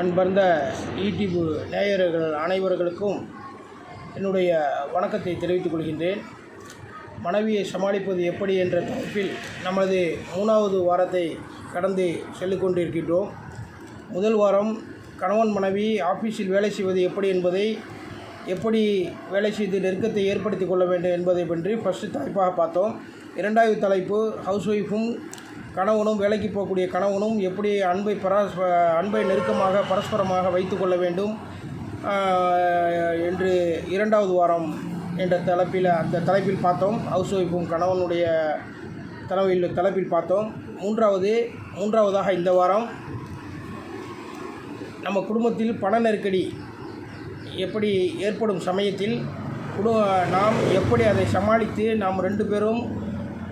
அன்பர்ந்த YouTube நேயர்கள் அனைவர்களுக்கும் என்னுடைய வணக்கத்தை தெரிவித்துக் கொள்கின்றேன். மனைவியை சமாளிப்பது எப்படி என்ற தலைப்பில் நமது மூணாவது வாரத்தை கடந்து செல்லிக்கொண்டிருக்கின்றோம் முதல் வாரம் கணவன் மனைவி ஆஃபீஸில் வேலை செய்வது எப்படி என்பதை எப்படி வேலை செய்து நெருக்கத்தை ஏற்படுத்தி கொள்ள வேண்டும் என்பதை பற்றி ஃபஸ்ட்டு தலைப்பாக பார்த்தோம். இரண்டாவது தலைப்பு ஹவுஸ் ஒய்ஃபும் கணவனும் வேலைக்கு போகக்கூடிய கணவனும் எப்படி அன்பை பராஸ் அன்பை நெருக்கமாக பரஸ்பரமாக வைத்து கொள்ள வேண்டும்? என்று இரண்டாவது வாரம் என்ற தலைப்பில் அந்த தலைப்பில் பார்த்தோம். ஹவுஸ் ஒய்ஃபும் கணவனுடைய தலைமையில் தலைப்பில் பார்த்தோம். மூன்றாவது மூன்றாவதாக இந்த வாரம் நம்ம குடும்பத்தில் பண நெருக்கடி எப்படி ஏற்படும் சமயத்தில் குடு நாம் எப்படி அதை சமாளித்து நாம் ரெண்டு பேரும்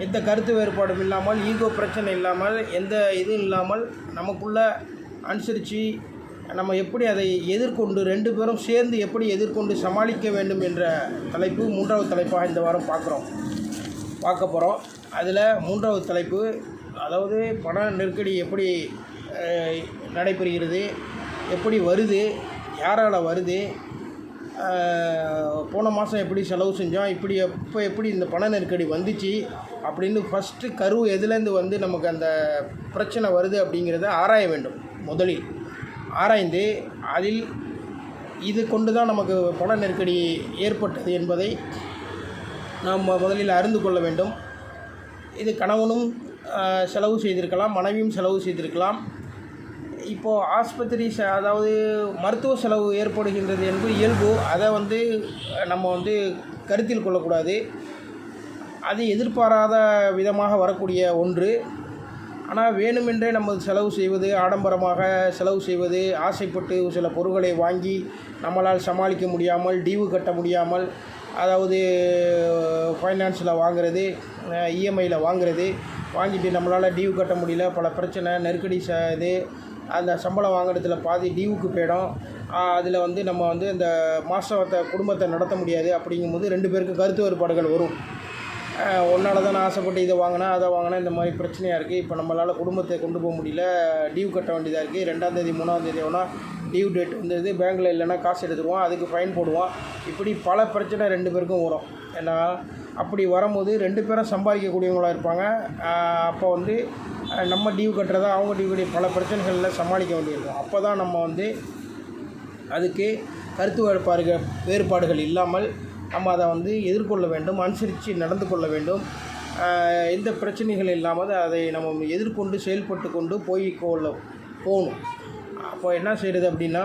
எந்த கருத்து வேறுபாடும் இல்லாமல் ஈகோ பிரச்சனை இல்லாமல் எந்த இதுவும் இல்லாமல் நமக்குள்ள அனுசரித்து நம்ம எப்படி அதை எதிர்கொண்டு ரெண்டு பேரும் சேர்ந்து எப்படி எதிர்கொண்டு சமாளிக்க வேண்டும் என்ற தலைப்பு மூன்றாவது தலைப்பாக இந்த வாரம் பார்க்குறோம். பார்க்க போகிறோம் அதில் மூன்றாவது தலைப்பு அதாவது பண நெருக்கடி எப்படி நடைபெறுகிறது எப்படி வருது யாரால் வருது போன மாதம் எப்படி செலவு செஞ்சோம் இப்படி எப்போ எப்படி இந்த பண நெருக்கடி வந்துச்சு அப்படின்னு ஃபஸ்ட்டு கரு எதுலேருந்து வந்து நமக்கு அந்த பிரச்சனை வருது அப்படிங்கிறத ஆராய வேண்டும் முதலில். ஆராய்ந்து அதில் இது கொண்டு தான் நமக்கு பண நெருக்கடி ஏற்பட்டது என்பதை நாம் முதலில் அறிந்து கொள்ள வேண்டும். இது கணவனும் செலவு செய்திருக்கலாம் மனைவியும் செலவு செய்திருக்கலாம். இப்போது ஆஸ்பத்திரி ச அதாவது மருத்துவ செலவு ஏற்படுகின்றது என்பது இயல்பு. அதை வந்து நம்ம வந்து கருத்தில் கொள்ளக்கூடாது. அது எதிர்பாராத விதமாக வரக்கூடிய ஒன்று. ஆனால் வேணுமென்றே நம்ம செலவு செய்வது ஆடம்பரமாக செலவு செய்வது ஆசைப்பட்டு சில பொருட்களை வாங்கி நம்மளால் சமாளிக்க முடியாமல் டியூ கட்ட முடியாமல் அதாவது ஃபைனான்ஸில் வாங்குறது இஎம்ஐயில் வாங்குறது வாங்கிட்டு நம்மளால் டியூ கட்ட முடியல பல பிரச்சனை நெருக்கடி ச இது அந்த சம்பளம் வாங்குறதுல பாதி டியூவுக்கு போயிடும். அதில் வந்து நம்ம வந்து இந்த மாதத்தை குடும்பத்தை நடத்த முடியாது அப்படிங்கும்போது ரெண்டு பேருக்கு கருத்து வேறுபாடுகள் வரும். ஒன்றால் தான் நான் ஆசைப்பட்டு இதை வாங்கினேன் அதை வாங்கினேன் இந்த மாதிரி பிரச்சனையாக இருக்குது இப்போ நம்மளால் குடும்பத்தை கொண்டு போக முடியல. டியூ கட்ட வேண்டியதாக இருக்குது ரெண்டாந்தேதி மூணாந்தேதி வேணால் டியூ டேட் வந்தது பேங்க்கில் இல்லைன்னா காசு எடுத்துருவோம். அதுக்கு ஃபைன் போடுவோம். இப்படி பல பிரச்சனை ரெண்டு பேருக்கும் வரும். ஏன்னா அப்படி வரும்போது ரெண்டு பேரும் சம்பாதிக்கக்கூடியவங்களாக இருப்பாங்க. அப்போ வந்து நம்ம டியூ கட்டுறதா அவங்க டியூ கட்டி பல பிரச்சனைகளில் சமாளிக்க வேண்டியிருக்கும். அப்போ தான் நம்ம வந்து அதுக்கு கருத்து வேறுபாடுகள் வேறுபாடுகள் இல்லாமல் நம்ம அதை வந்து எதிர்கொள்ள வேண்டும் அனுசரித்து நடந்து கொள்ள வேண்டும். எந்த பிரச்சனைகள் இல்லாமல் அதை நம்ம எதிர்கொண்டு செயல்பட்டு கொண்டு போய் கொள்ள போகணும். அப்போ என்ன செய்கிறது அப்படின்னா